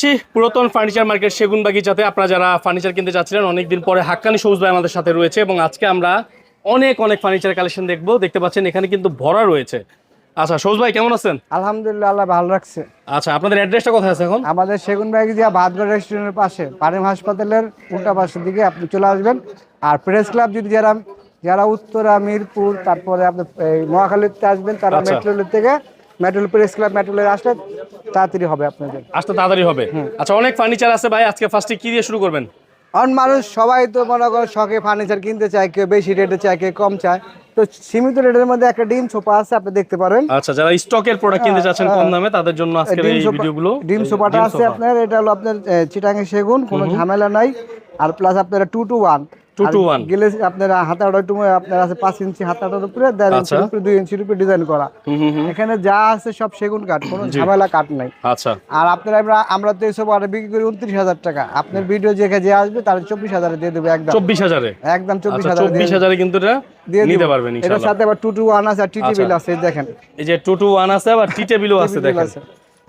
যাচ্ছি পুরাতন furniture market সেগুন বাগিচাতে আপনারা যারা ফার্নিচার কিনতে যাচ্ছিলেন অনেকদিন পরে হাক্কানি সবুজ ভাই আমাদের সাথে রয়েছে এবং আজকে আমরা অনেক অনেক ফার্নিচার কালেকশন দেখব। দেখতে পাচ্ছেন এখানে কিন্তু ভরা রয়েছে। আচ্ছা সবুজ ভাই কেমন আছেন? আলহামদুলিল্লাহ আল্লাহ ভালো রাখছে। আচ্ছা আপনাদের অ্যাড্রেসটা কোথায় আছে এখন? আমাদের সেগুন বাগিচা ভাতগড় রেস্টুরেন্টের পাশে পানিম হাসপাতালের উল্টা পাশের দিকে আপনি চলে আসবেন। আর প্রেস ক্লাব যদি যারা যারা উত্তরা মিরপুর তারপরে আপনি মহাখালীতে আসবেন তারা আচ্ছা। মেট্রোলের থেকে মেট্রোল প্রেস ক্লাব মেট্রোলে আসলে তাড়াতাড়ি হবে আপনাদের। আসতে তাড়াতাড়ি হবে। আচ্ছা অনেক ফার্নিচার আছে ভাই আজকে ফার্স্টে কি দিয়ে শুরু করবেন? কারণ মানুষ সবাই তো মনে করে শখে ফার্নিচার কিনতে চায় কেউ বেশি রেটে চায় কেউ কম চায়। তো সীমিত রেটের মধ্যে একটা ডিম সোফা আছে আপনি দেখতে পারেন। আচ্ছা যারা স্টকের প্রোডাক্ট কিনতে চাচ্ছেন কম দামে তাদের জন্য আজকের এই ভিডিওগুলো ডিম সোফাটা আছে আপনার এটা হলো আপনার চিটাঙ্গে সেগুন কোনো ঝামেলা নাই। আর প্লাস আপনার টু টু ওয়ান 2 to 1 গেলে আপনার হাতাটা একটু আপনার আছে পাঁচ ইঞ্চি হাতাটার উপরে দেড় আচ্ছা। উপরে দুই ইঞ্চির উপরে ডিজাইন করা। হুম হুম হুম। এখানে যা আছে সব সেগুন কাঠ কোনো ঝামেলা কাঠ নাই। আচ্ছা। আর আপনার আমরা তো এইসব অর্ডার বিক্রি করি উনত্রিশ হাজার টাকা। আপনার ভিডিও যে যে আসবে তার চব্বিশ হাজারে দিয়ে দেবে একদম। চব্বিশ হাজারে? একদম চব্বিশ আচ্ছা হাজার চব্বিশ হাজারে কিন্তু এটা নিতে পারবেন এটার ইনশাআল্লাহ। সাথে আবার টু টু ওয়ান আছে আর টিটি বিল আছে দেখেন। এই যে টু টু ওয়ান আছে আবার টি টেবিলও আছে দেখেন।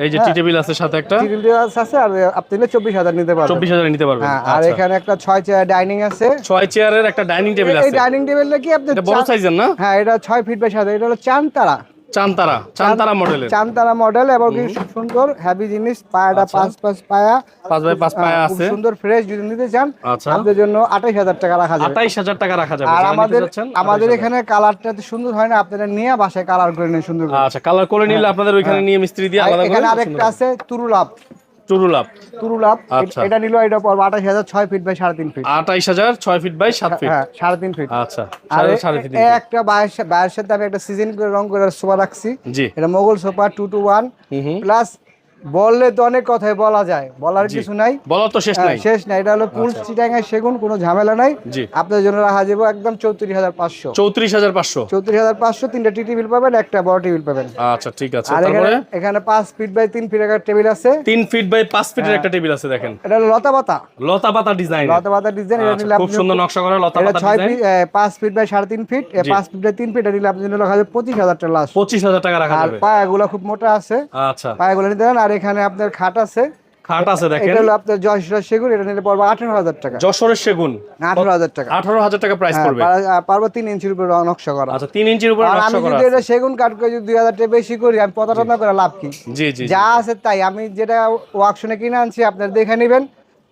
এই যে টি টেবিল আছে সাথে একটা। টিটি বিল আছে আর আপনি নিলে চব্বিশ হাজার নিতে পারবেন। নিতে পারবেন। হ্যাঁ আর আচ্ছা। এখানে একটা ছয় চেয়ার ডাইনিং আছে। ছয় চেয়ারের একটা ডাইনিং টেবিল এই আছে। ডাইনিং টেবিলটা কি আপনি বড় চান- সাইজের না? হ্যাঁ এটা ছয় ফিট বাই সাত এটা হলো চানতারা। চানতারা চানতারা মডেলের চানতারা মডেল এবং সুন্দর হেভি জিনিস পায়াটা পাঁচ পাঁচ পায়া। পাঁচ বাই পাঁচ পায়া হ্যাঁ, আছে। সুন্দর ফ্রেশ যদি নিতে চান আচ্ছা। আপনাদের জন্য আঠাইশ হাজার টাকা রাখা যাবে। আঠাইশ হাজার টাকা রাখা যাবে। আর আমাদের আমাদের এখানে কালারটা তো সুন্দর হয় না আপনারা নিয়ে বাসায় কালার করে নিন সুন্দর করে। আচ্ছা কালার করে নিলে আপনাদের ওইখানে নিয়ে মিস্ত্রি দিয়ে আলাদা এখানে আরেকটা আছে তুরুলাভ। টুরুলাপ আচ্ছা। এটা নিলো এটা পড়বে আঠাশ হাজার ছয় ফিট বাই সাড়ে তিন ফিট আঠাইশ হাজার ছয় ফিট বাই সাত ফিট হ্যাঁ সাড়ে তিন ফিট আচ্ছা আর একটা সা- দামে একটা সিজন করে রং করে সোফা রাখছি। জি। এটা Mughal sofa two two one হুম হুম। প্লাস বললে তো অনেক কথাই বলা যায় বলার কিছু নাই। বলার তো শেষ হ্যাঁ, নাই। শেষ নাই। এটা হলো ফুল চিটাঙ্গা সেগুন কোনো ঝামেলা নাই। জি। আপনার জন্য রাখা যাব একদম চৌত্রিশ হাজার পাঁচশো। চৌত্রিশ হাজার পাঁচশো। চৌত্রিশ হাজার পাঁচশো তিনটা টি টেবিল পাবেন একটা বড় টেবিল পাবেন। আচ্ছা ঠিক আছে। আর এখানে তারপরে? এখানে পাঁচ ফিট বাই তিন ফিট একটা টেবিল আছে। তিন ফিট বাই পাঁচ হ্যাঁ। ফিটের একটা টেবিল আছে দেখেন। এটা লতা পাতা। লতা পাতা ডিজাইন লতা পাতা ডিজাইন এটা নিলে খুব সুন্দর নকশা করা লতা পাতা ছয় ফিট পাঁচ ফিট বাই সাড়ে তিন ফিট। পাঁচ ফিট বাই তিন ফিট এটা নিলে আপনার জন্য রাখা যাবে পঁচিশ হাজার টাকা লাস্ট পঁচিশ হাজার টাকা রাখা আর পায়াগুলো খুব মোটা আছে। আচ্ছা। পায়াগুলো নিতে আর এখানে আপনার খাট আছে। খাট আছে দেখেন। এটা হলো আপনার জয়সরা সেগুন এটা নিলে পড়বে আঠারো হাজার টাকা। যশোরের সেগুন? আঠারো হাজার টাকা। আঠারো হাজার টাকা প্রাইস হ্যাঁ, পড়বে? পারব তিন ইঞ্চির উপরে নকশা করা। আচ্ছা ইঞ্চির উপরে আমি যদি এটা সেগুন কাঠ করে যদি দুই হাজার টাকা বেশি করি আমি প্রতারণা করে লাভ কি? জি জি জি। যা আছে তাই। আমি যেটা ওয়ার্কশনে কিনে আনছি আপনার দেখে নেবেন।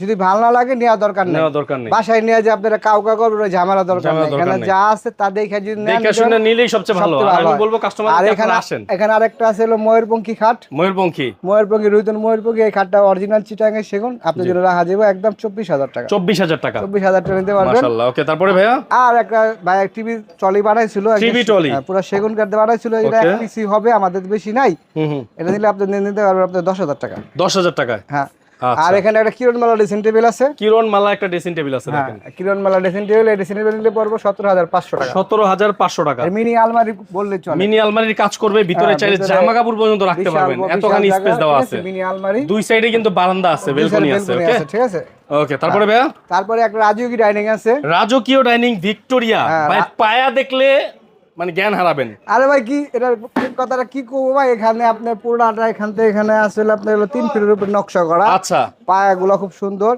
যদি ভালো না লাগে নেওয়া দরকার নেই। দরকার নেই। বাসায় নিয়ে যে আপনারা কাউকা করবেন ওই ঝামেলা দরকার নেই। এখানে যা আছে তা দেখে যদি নেন দেখে শুনে নিলেই সবচেয়ে ভালো। আমি বলব কাস্টমার আর এখানে আসেন। এখানে আরেকটা আছে হলো ময়ূরপঙ্খী খাট। ময়ূরপঙ্খী। ময়ূরপঙ্খী রুইতন ময়ূরপঙ্খী এই খাটটা অরিজিনাল চিটাঙ্গে সেগুন। আপনার জন্য রাখা যাবে একদম চব্বিশ হাজার টাকা। চব্বিশ হাজার টাকা। চব্বিশ হাজার টাকা নিতে পারবেন। মাশাল্লাহ ওকে তারপরে ভাইয়া? আর একটা ভাই টিভি টলি বানাইছিল। TV trolley? হ্যাঁ, পুরো সেগুন কাঠ দিয়ে বানাইছিল। এটা এক. পিসি হবে আমাদের বেশি নাই। এটা নিলে আপনি নিতে পারবেন আপনার দশ হাজার টাকা। দশ হাজার টাকায়? হ্যাঁ। আর এখানে একটা কিরণ মালা ড্রেসিং টেবিল আছে। কিরণ মালা একটা ড্রেসিং টেবিল আছে হ্যাঁ দেখেন। কিরণ মালা ড্রেসিং টেবিল এই ড্রেসিং টেবিল পড়ব সতেরো হাজার পাঁচশো টাকা। সতেরো হাজার পাঁচশো টাকা। আর মিনি আলমারি বললে চলে। মিনি আলমারির কাজ করবে ভিতরে হ্যাঁ, চাইলে জামা কাপড় পর্যন্ত রাখতে পারবেন। এতখানি স্পেস দেওয়া আছে মিনি আলমারি। দুই সাইডে কিন্তু বারান্দা আছে বেলকনি আছে ওকে ঠিক আছে। ওকে তারপরে ভাইয়া? তারপরে একটা রাজকীয় ডাইনিং আছে। রাজকীয় ডাইনিং ভিক্টোরিয়া হ্যাঁ, ভাই পায়া দেখলে মানে জ্ঞান হারাবেন। আরে ভাই কি এটার কথাটা কি করব ভাই? এখানে আপনার পুরোটা এখান থেকে এখানে আসলে আপনার হলো তিন ফিটের উপর নকশা করা। আচ্ছা। পায়াগুলো খুব সুন্দর।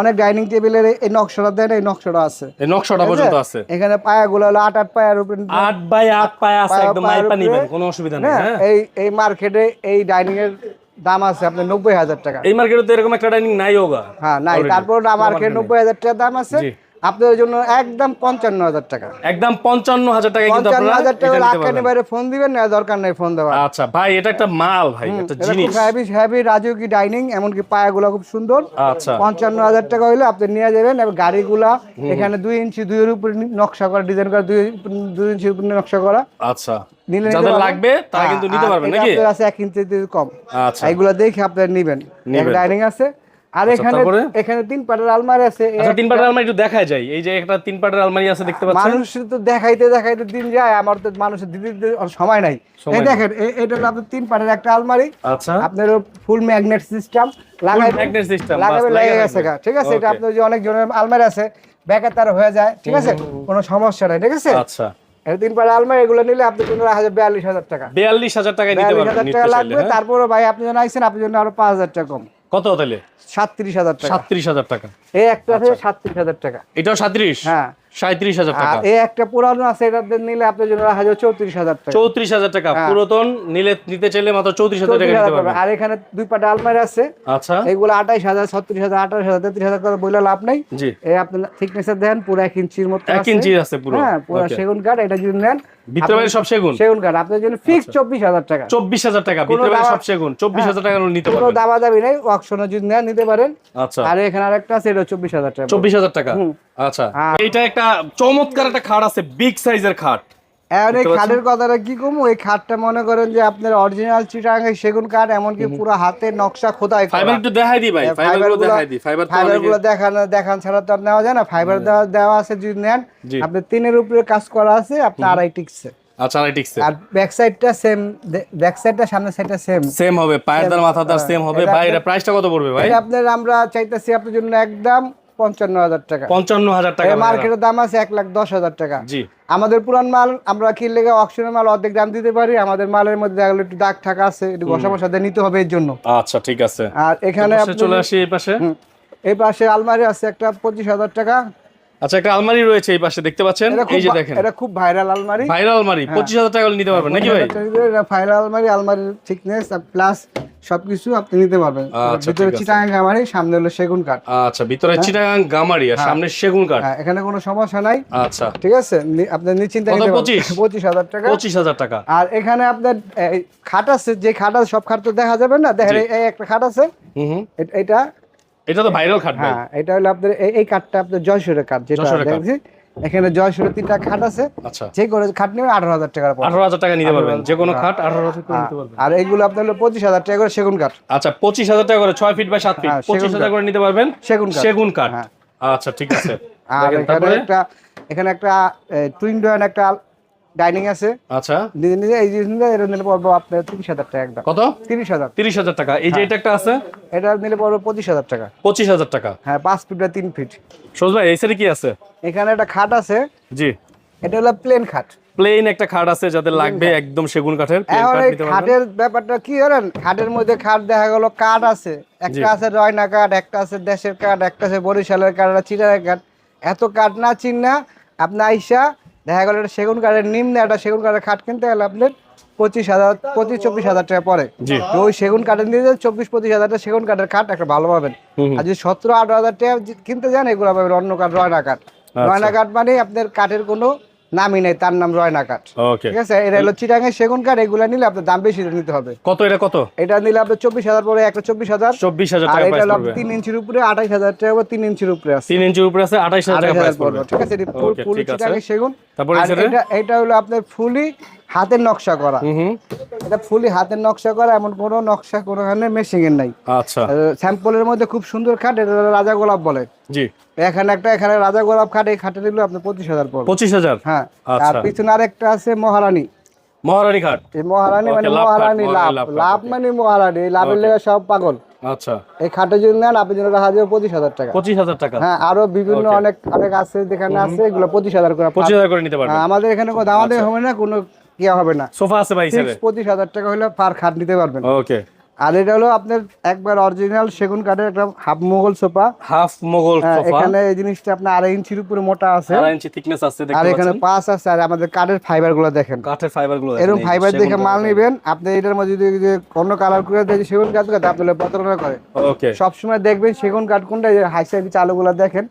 অনেক ডাইনিং টেবিলের এই নকশাটা দেন এই নকশাটা আছে। এই নকশাটা পর্যন্ত আছে। এখানে পায়াগুলো হলো আট আট পায়ার উপর আট বাই আট পায়া আছে একদম মাইপা নিবেন কোনো অসুবিধা নেই হ্যাঁ হ্যাঁ। এই এই মার্কেটে এই ডাইনিং এর দাম আছে আপনার নব্বই হাজার টাকা। এই মার্কেটে তো এরকম একটা ডাইনিং নাই হোগা হ্যাঁ নাই. তারপর মার্কেট নব্বই হাজার টাকা দাম আছে। আপনাদের জন্য একদম পঞ্চান্ন হাজার টাকা। একদম পঞ্চান্ন হাজার টাকা পঞ্চান্ন হাজার টাকা বাইরে ফোন দিবেন না দরকার নেই ফোন দেওয়া আচ্ছা ভাই এটা একটা মাল ভাই একটা জিনিস। হ্যাভি হ্যাভি রাজকীয় ডাইনিং এমনকি পায়াগুলো খুব সুন্দর। আচ্ছা। পঞ্চান্ন হাজার টাকা হইলে আপনি নিয়ে যাবেন এবং গাড়িগুলা এখানে দুই ইঞ্চি দুইয়ের উপর নকশা করা ডিজাইন করা দুই দুই ইঞ্চির উপর নকশা করা। আচ্ছা। নিলে যাদের লাগবে তারা হ্যাঁ, কিন্তু নিতে পারবেন নাকি? আপনার আছে এক ইঞ্চি কম। আচ্ছা। এইগুলো দেখে আপনার নিবেন। নিবেন। ডাইনিং আছে। আর এখানে এখানে তিন পাটের আলমারি আছে। আচ্ছা তিন পাটের আলমারি একটু দেখায় যায়। এই যে একটা তিন পাটের আলমারি আছে দেখতে পাচ্ছেন? মানুষ তো দেখাইতে দেখাইতে দিন যায় আমার তো মানুষের দিতে দিতে সময় নাই। এই দেখেন এটা আপনার তিন পাটের একটা আলমারি। আচ্ছা। আপনার ফুল ম্যাগনেট সিস্টেম। লাগাই magnet system, লাগাবে বাস, লেগে গেছে ঠিক আছে এটা Okay. আপনার যে অনেক জনের আলমারি আছে ব্যাকে তার হয়ে যায়। ঠিক আছে কোনো সমস্যা নাই ঠিক আছে? আচ্ছা। তিন পাটের আলমারি এগুলো নিলে আপনি যাবে বিয়াল্লিশ হাজার টাকা। বিয়াল্লিশ হাজার নিতে পারবেন হাজার টাকা লাগবে হ্যাঁ? তারপরে ভাই আপনি যখন আইসেন আপনার জন্য আরও পাঁচ হাজার টাকা কম। কত তাহলে? সাতত্রিশ হাজার টাকা। সাতত্রিশ হাজার টাকা। এই একটা আছে সাতত্রিশ হাজার টাকা। এটাও সাঁত্রিশ হ্যাঁ। সাঁত্রিশ হাজার টাকা। এই একটা পুরানো আছে এটা নিলে আপনার জন্য রাখা যাবে চৌত্রিশ হাজার টাকা। চৌত্রিশ হাজার টাকা। হ্যাঁ। পুরাতন নিলে নিতে চাইলে মাত্র চৌত্রিশ হাজার টাকা নিতে পারবেন। আর এখানে দুই পাটা আলমারি আছে। আচ্ছা। আঠাইশ হাজার ছত্রিশ হাজার আঠাশ হাজার তেত্রিশ হাজার করে বইলে লাভ নেই। জি। এই আপনার থিকনেসের দেন পুরো এক ইঞ্চির মতো এক। ইঞ্চি আছে পুরো। হ্যাঁ পুরো সেগুন কাঠ এটা যদি নেন ভিতরে সব সেগুন। সেগুন কাঠ আপনার জন্য আচ্ছা। ফিক্স চব্বিশ হাজার টাকা। চব্বিশ হাজার টাকা ভিতরে সব সেগুন। চব্বিশ হাজার টাকা নিতে কোনো পারবেন। দাবা দাবি নাই অকশনে যদি নেন নিতে পারেন। আচ্ছা। আর এখানে আরেকটা আছে এটা চব্বিশ হাজার টাকা। চব্বিশ হাজার টাকা? আচ্ছা। এটা একটা চমৎকার একটা খাট আছে বিগ সাইজের খাট। এখন এই খাটের কথাটা কি কমু? এই খাটটা মনে করেন যে আপনার অরিজিনাল চিটাঙ্গে সেগুন কাঠ এমনকি পুরো হাতে নকশা খোদাই ফাইবার একটু দেখাই দি ভাই হ্যাঁ, ফাইবারগুলো দেখাই দি ফাইবার তো ফাইবারগুলো অনেকে- দেখানো দেখান ছাড়া তো আর নেওয়া যায় না। ফাইবার দেওয়া দেওয়া আছে যদি নেন। আপনি তিনের উপরে কাজ করা আছে আপনার আড়াই টিকছে আচ্ছা আইটিক্স আর ব্যাক সাইডটা সেম ব্যাক সাইডটা সামনের সাইডটা সেম সেম হবে পায়ের দার মাথার দার সেম হবে। ভাই এটা প্রাইসটা কত পড়বে ভাই? আপনার আমরা চাইতেছি আপনার জন্য একদম পঞ্চান্ন হাজার টাকা। পঞ্চান্ন হাজার টাকা মার্কেটের দাম আছে এক লাখ দশ হাজার টাকা। জি। আমাদের পুরান মাল আমরা কিনলে অকশনের মাল অর্ধেক দাম দিতে পারি আমাদের মালের মধ্যে দেখা একটু দাগ থাকা আছে একটু ঘষা মশা নিতে হবে এর জন্য। আচ্ছা ঠিক আছে। আর এখানে চলে আসি এই পাশে? এই পাশে আলমারি আছে একটা পঁচিশ হাজার টাকা আচ্ছা একটা আলমারি রয়েছে এই পাশে দেখতে পাচ্ছেন? এই যে দেখেন। এটা খুব ভাইরাল আলমারি। ভাইরাল আলমারি পঁচিশ হাজার টাকা নিতে পারবেন নাকি ভাই? এটা ভাইরাল আলমারি আলমারির থিকনেস প্লাস সবকিছু আপনি নিতে পারবেন। আচ্ছা, ভিতরে। চিটাঙ্গ আলমারি সামনে হলো সেগুন কাঠ। আচ্ছা ভিতরে চিটাগাং গামারি আর সামনে সেগুন কাঠ। হ্যাঁ এখানে কোনো সমস্যা নাই। আচ্ছা। ঠিক আছে? আপনি নিশ্চিন্তে নিতে পারবেন। 25? পঁচিশ হাজার টাকা। পঁচিশ হাজার টাকা। আর এখানে আপনার খাট আছে যে খাট আছে সব খাট তো দেখা যাবে না। দেখেন এই- একটা খাট আছে। এটা এটা তো ভাইরাল ভাই। হ্যাঁ এটা হলো আপনার এই- কাঠটা আপনার জয়সুরের কাঠ যেটা কাঠ। দেখছি। এখানে জয়সুরের তিনটা খাট আছে। আচ্ছা। যে করে খাট নেবে আঠারো হাজার পর আঠারো হাজার টাকা নিতে পারবেন। যে কোনো খাট আঠারো হাজার টাকা নিতে পারবেন। আর এইগুলো আপনার হলো পঁচিশ হাজার টাকা করে সেগুন কাঠ আচ্ছা পঁচিশ হাজার টাকা করে ছয় ফিট বাই সাত ফিট হ্যাঁ, পঁচিশ হাজার করে নিতে পারবেন। সেগুন কাঠ সেগুন কাঠ হ্যাঁ। আচ্ছা ঠিক আছে। আর এখানে একটা এখানে একটা টুইন ডোয়ান একটা ডাইনিং আছে। আচ্ছা। নিজে নিজে এই জিনিস নিলে এটা নিলে পড়ব আপনার তিরিশ হাজার টাকা একদম। কত? তিরিশ হাজার। তিরিশ হাজার টাকা। এই যে হ্যাঁ। এটা একটা আছে? এটা নিলে পড়ব পঁচিশ হাজার টাকা। পঁচিশ হাজার টাকা। হ্যাঁ পাঁচ ফিট বা তিন ফিট। সোজ ভাই এই সাইডে কি আছে? এখানে একটা খাট আছে। জি। এটা হলো প্লেন খাট। প্লেন একটা খাট আছে যাদের লাগবে একদম সেগুন কাঠের খাটের ব্যাপারটা কি জানেন? খাটের মধ্যে খাট দেখা গেল কাঠ আছে। একটা আছে রয়না কাঠ একটা আছে দেশের কাঠ একটা আছে বরিশালের কাঠ চিটারের কাঠ। এত কাঠ না চিন না আপনি আইসা দেখা গেল এটা সেগুন কাঠের নিম্নে একটা সেগুন কাঠের খাট কিনতে গেলে আপনার পঁচিশ হাজার পঁচিশ চব্বিশ হাজার টাকা পরে তো ওই সেগুন কাঠের নিয়ে চব্বিশ পঁচিশ হাজার টাকা সেগুন কাঠের খাট একটা ভালো পাবেন। আর যদি সতেরো আঠারো হাজার টাকা কিনতে যান এগুলো পাবেন অন্য কাঠ রয়না কাঠ আচ্ছা। রয়না কাঠ মানে আপনার কাঠের কোনো নামই নেই তার নাম রয়না কাঠ। ঠিক আছে? এটা হলো চিটাঙ্গের সেগুন কাঠ এগুলা নিলে আপনার দাম বেশি নিতে হবে। কত এটা কত? এটা নিলে আপনার চব্বিশ হাজার পরে একটা চব্বিশ হাজার। চব্বিশ হাজার আর এটা হলো তিন ইঞ্চির উপরে আঠাইশ হাজার টাকা তিন ইঞ্চির উপরে আছে। তিন ইঞ্চির উপরে আছে আঠাইশ হাজার ঠিক আছে? ফুল সেগুন। তারপরে এটা হলো আপনার ফুলি হাতের নকশা করা। এটা ফুলি হাতের নকশা করা এমন কোনো নকশা কোনোখানে মেশিং এর নাই। আচ্ছা। স্যাম্পলের মধ্যে খুব সুন্দর খাট এটা রাজা গোলাপ বলে। জি। এখানে একটা এখানে রাজা গোলাপ খাট এই খাটে নিলে আপনার পঁচিশ হাজার পড়বে। পঁচিশ হাজার? হ্যাঁ। আর আচ্ছা। পিছনে আরেকটা আছে মহারানী। মহারানী ঘাট এই মহারানী মানে মহারানী লাভ। লাভ খাট. মানে মহারানী লাভের লেগে সব পাগল। আচ্ছা। এই খাটের জন্য নেন আপনার জন্য রাখা যাবে পঁচিশ হাজার টাকা। পঁচিশ হাজার টাকা। হ্যাঁ আরও বিভিন্ন অনেক অনেক আছে যেখানে আছে এগুলো পঁচিশ হাজার করে পঁচিশ হাজার করে নিতে পারবেন। হ্যাঁ, আমাদের এখানে কোনো দামাদামি হবে না কোনো ইয়ে হবে না। সোফা আছে ভাই স্যার পঁচিশ হাজার টাকা হলে পার খাট নিতে পারবেন। ওকে আর এটা হলো আপনার একবার অরিজিনাল সেগুন কাঠের একটা half Mughal sofa. Half Mughal হ্যাঁ, সোফা। এখানে এই জিনিসটা আপনার আড়াই ইঞ্চির উপরে মোটা আছে। আড়াই ইঞ্চি থিকনেস আছে আর এখানে পাঁচ আছে আর আমাদের কাঠের ফাইবারগুলো দেখেন। কাঠের ফাইবারগুলো এরকম ফাইবার দেখে মাল নেবেন। আপনি এটার মধ্যে যদি যে অন্য কালার করে দেয় সেগুন কাঠ করে আপনি প্রতারণা করে। ওকে সবসময় দেখবেন সেগুন কাঠ কোনটা হাইসা চালুগুলো দেখেন।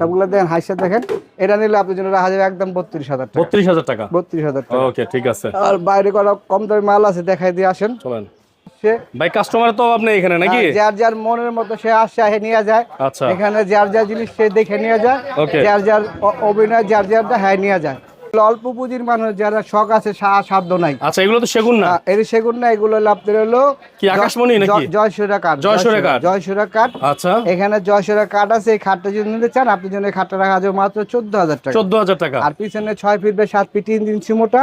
সবগুলো দেখেন হাইসা দেখেন। এটা নিলে আপনার জন্য রাখা যাবে একদম বত্রিশ হাজার টাকা। বত্রিশ হাজার টাকা? বত্রিশ হাজার টাকা। ওকে ঠিক আছে। আর বাইরে করা কম দামি মাল আছে দেখাই দিয়ে আসেন। চলেন। ভাই কাস্টমার তো আপনি এখানে নাকি? যার যার মনের মতো সে আসে আসে নিয়ে যায়। আচ্ছা। এখানে যার যার জিনিস সে দেখে নিয়ে যায়। যার যার অভিনয় যার যারটা হ্যাঁ নিয়ে যায়। অল্প পুঁজির মানুষ যারা শখ আছে সাধ্য নাই। আচ্ছা এগুলো তো সেগুন না? এর সেগুন না এগুলো আপনার হলো কি আকাশমণি নাকি? জয়সুরা কাঠ। জয়সুরা কাঠ? জয়সুরা কাঠ। আচ্ছা। এখানে জয়সুরা কাঠ আছে এই খাটটা যদি নিতে চান আপনার জন্য খাটটা রাখা যাবে মাত্র চোদ্দ হাজার টাকা। চোদ্দ হাজার টাকা। আর পিছনে ছয় ফিট বা সাত ফিট তিন ইঞ্চি মোটা।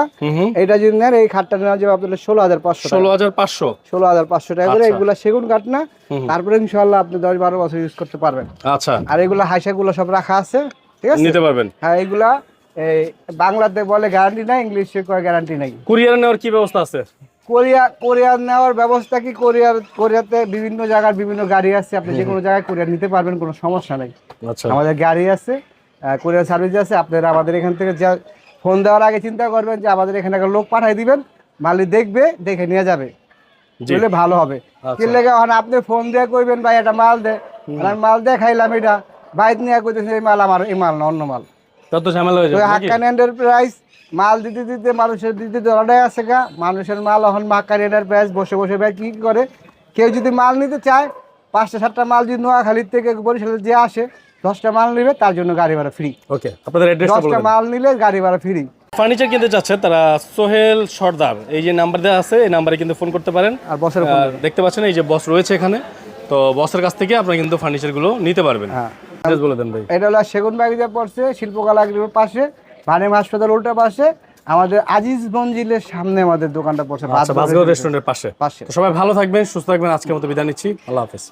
এটা যদি নেন এই খাটটা নেওয়া যাবে আপনার ষোলো হাজার পাঁচশো ষোলো হাজার পাঁচশো। ষোলো হাজার পাঁচশো টাকা করে আচ্ছা। এগুলো সেগুন কাঠ না। তারপরে ইনশাল্লাহ আপনি দশ বারো বছর ইউজ করতে পারবেন। আচ্ছা। আর এগুলো হাইসাগুলো সব রাখা আছে ঠিক আছে? নিতে পারবেন। হ্যাঁ এগুলা এই বাংলাতে বলে গ্যারান্টি নাই ইংলিশে কয় গ্যারান্টি নাই। কুরিয়ার নেওয়ার কি ব্যবস্থা আছে? কোরিয়া কোরিয়ার নেওয়ার ব্যবস্থা কি? কোরিয়ার কোরিয়াতে বিভিন্ন জায়গার বিভিন্ন গাড়ি আছে আপনি যে কোনো জায়গায় কোরিয়ার নিতে পারবেন কোনো সমস্যা নাই। আচ্ছা। আমাদের গাড়ি আছে কোরিয়ার সার্ভিস আছে আপনারা আমাদের এখান থেকে যা ফোন দেওয়ার আগে চিন্তা করবেন যে আমাদের এখানে একটা লোক পাঠিয়ে দিবেন মালিক দেখবে দেখে নিয়ে যাবে। বলে ভালো হবে। আচ্ছা। কি লেগে এখন আপনি ফোন দিয়ে কইবেন ভাই এটা মাল দে। মাল দেখাইলাম এটা। বাইক নিয়ে কইতেছে এই মাল আমার এই মাল না অন্য মাল। তত ঝামেলা হয়ে যাবে হাক্কান এন্টারপ্রাইজ মাল দিতে দিতে মানুষের দিতে আছে গা। মানুষের মাল এখন হাক্কান এন্টারপ্রাইজ বসে বসে ভাই কি করে? কেউ যদি মাল নিতে চায় পাঁচটা সাতটা মাল যদি নোয়াখালীর থেকে বরিশালে যে আসে দশটা মাল নিবে তার জন্য গাড়ি ভাড়া ফ্রি ওকে আপনাদের দশটা মাল নিলে গাড়ি ভাড়া ফ্রি ফার্নিচার কিনতে চাচ্ছে তারা সোহেল সর্দার। এই যে নাম্বার দেওয়া আছে এই নাম্বারে কিন্তু ফোন করতে পারেন। আর আর দেখতে পাচ্ছেন এই যে বস রয়েছে এখানে। তো বসের কাছ থেকে আপনারা কিন্তু ফার্নিচারগুলো নিতে পারবেন। হ্যাঁ। বলে দেন ভাই। এটা হলো সেগুন বাগিচা পড়ছে শিল্পকলা গ্রুপের পাশে মানে হাসপাতাল উল্টা পাশে আমাদের আজিজ মঞ্জিলের সামনে আমাদের দোকানটা পড়ছে। আচ্ছা রেস্টুরেন্টের পাশে। পাশে। তো সবাই ভালো থাকবেন সুস্থ থাকবেন আজকের মতো বিদায় নিচ্ছি। আল্লাহ হাফেজ।